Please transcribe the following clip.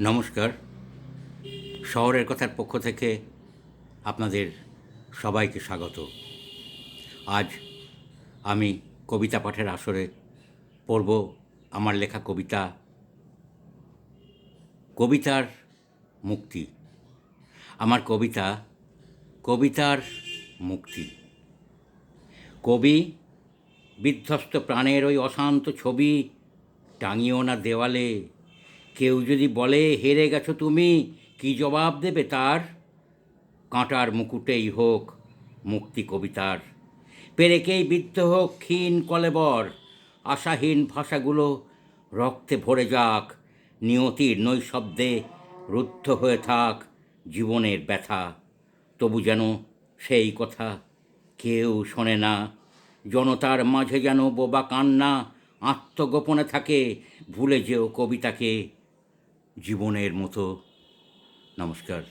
নমস্কার। শহরের কথার পক্ষ থেকে আপনাদের সবাইকে স্বাগত। আজ আমি কবিতা পাঠের আসরে পড়ব আমার লেখা কবিতা কবিতার মুক্তি। আমার কবিতা কবিতার মুক্তি। কবি বিধ্বস্ত প্রাণের ওই অশান্ত ছবি টাঙিও না দেওয়ালে কেউ যদি বলে, হেরে গেছো তুমি, কি জবাব দেবে তার? কাঁটার মুকুটেই হোক মুক্তি কবিতার। পেরেকেই বিদ্ধ হোক ক্ষীণ কলেবর, আশাহীন ভাষাগুলো রক্তে ভরে যাক, নিয়তির নৈশব্দে রুদ্ধ হয়ে থাক জীবনের ব্যথা। তবু যেন সেই কথা কেউ শোনে না, জনতার মাঝে যেন বোবা কান্না আত্মগোপনে থাকে, ভুলে যেও কবিতাকে। জীবনের মতো। নমস্কার।